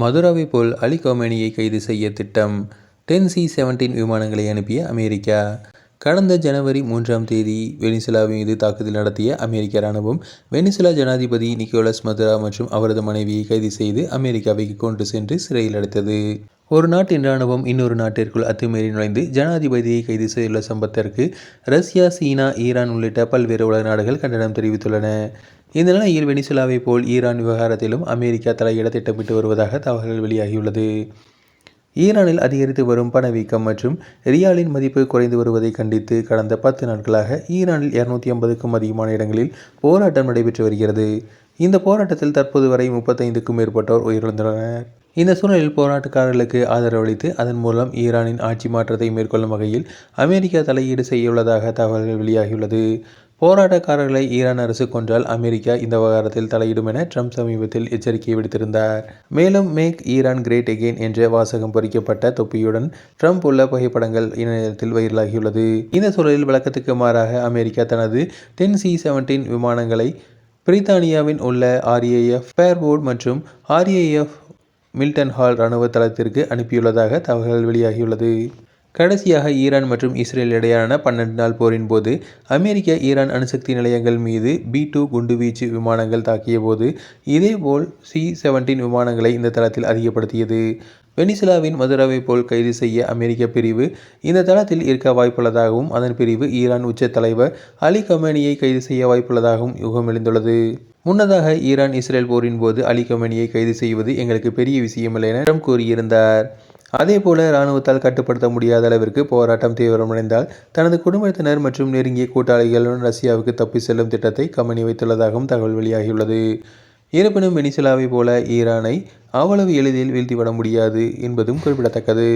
மதுராவை போல் அலி கொமேனியை கைது செய்ய திட்டம். டென் சி செவன்டீன் விமானங்களை அனுப்பிய அமெரிக்கா. கடந்த ஜனவரி மூன்றாம் தேதி வெனிசுலா மீது தாக்குதல் நடத்திய அமெரிக்க ராணுவம் வெனிசுலா ஜனாதிபதி நிக்கோலஸ் மதுரா மற்றும் அவரது மனைவியை கைது செய்து அமெரிக்காவிற்கு கொண்டு சென்று சிறையில் அடைத்தது. ஒரு நாட்டின் ராணுவம் இன்னொரு நாட்டிற்குள் அத்துமீறி நுழைந்து ஜனாதிபதியை கைது செய்துள்ள சம்பவத்திற்கு ரஷ்யா சீனா ஈரான் உள்ளிட்ட பல்வேறு உலக நாடுகள் கண்டனம் தெரிவித்துள்ளன. இந்த நிலையில் வெனிசுலாவை போல் ஈரான் விவகாரத்திலும் அமெரிக்கா தலையிட திட்டமிட்டு வருவதாக தகவல்கள் வெளியாகியுள்ளது. ஈரானில் அதிகரித்து வரும் பணவீக்கம் மற்றும் ரியாலின் மதிப்பு குறைந்து வருவதை கண்டித்து கடந்த பத்து நாட்களாக ஈரானில் இருநூத்தி ஐம்பதுக்கும் அதிகமான இடங்களில் போராட்டம் நடைபெற்று வருகிறது. இந்த போராட்டத்தில் தற்போது வரை முப்பத்தைந்துக்கும் மேற்பட்டோர் உயிரிழந்துள்ளனர். இந்த சூழலில் போராட்டக்காரர்களுக்கு ஆதரவளித்து அதன் மூலம் ஈரானின் ஆட்சி மாற்றத்தை மேற்கொள்ளும் வகையில் அமெரிக்கா தலையீடு செய்யவுள்ளதாக தகவல்கள் வெளியாகியுள்ளது. போராட்டக்காரர்களை ஈரான் அரசு கொன்றால் அமெரிக்கா இந்த விவகாரத்தில் தலையிடும் என ட்ரம்ப் சமீபத்தில் எச்சரிக்கை விடுத்திருந்தார். மேலும் மேக் ஈரான் கிரேட் எகெயின் என்ற வாசகம் பொறிக்கப்பட்ட தொப்பியுடன் ட்ரம்ப் உள்ள புகைப்படங்கள் இணையத்தில் வைரலாகியுள்ளது. இந்த சூழலில் வழக்கத்துக்கு மாறாக அமெரிக்கா தனது டென் சி செவன்டீன் விமானங்களை பிரித்தானியாவின் உள்ள ஆர்ஏஎஃப் ஃபேர்போர்ட் மற்றும் ஆர்ஏஎஃப் மில்டன் ஹால் இராணுவ தளத்திற்கு அனுப்பியுள்ளதாக தகவல் வெளியாகியுள்ளது. கடைசியாக ஈரான் மற்றும் இஸ்ரேல் இடையேயான பன்னெண்டு நாள் போரின் போது அமெரிக்க ஈரான் அணுசக்தி நிலையங்கள் மீது பி டூ குண்டுவீச்சு விமானங்கள் தாக்கிய போது இதேபோல் சி செவன்டீன் விமானங்களை இந்த தளத்தில் அதிகப்படுத்தியது. வெனிசுலாவின் மதுராவை போல் கைது செய்ய அமெரிக்க பிரிவு இந்த தளத்தில் இருக்க வாய்ப்புள்ளதாகவும் அதன் பிரிவு ஈரான் உச்ச தலைவர் அலி கமேனியை கைது செய்ய வாய்ப்புள்ளதாகவும் யுகம் எழுந்துள்ளது முன்னதாக ஈரான் இஸ்ரேல் போரின் போது அலி கமேனியை கைது செய்வது எங்களுக்கு பெரிய விஷயமில்லை என கூறியிருந்தார். அதேபோல இராணுவத்தால் கட்டுப்படுத்த முடியாத அளவிற்கு போராட்டம் தீவிரமடைந்தால் தனது குடும்பத்தினர் மற்றும் நெருங்கிய கூட்டாளிகளுடன் ரஷ்யாவுக்கு தப்பி செல்லும் திட்டத்தை கமனி வைத்துள்ளதாகவும் தகவல் வெளியாகியுள்ளது. இருப்பினும் வெனிசுலாவை போல ஈரானை அவ்வளவு எளிதில் வீழ்த்திவிட முடியாது என்பதும் குறிப்பிடத்தக்கது.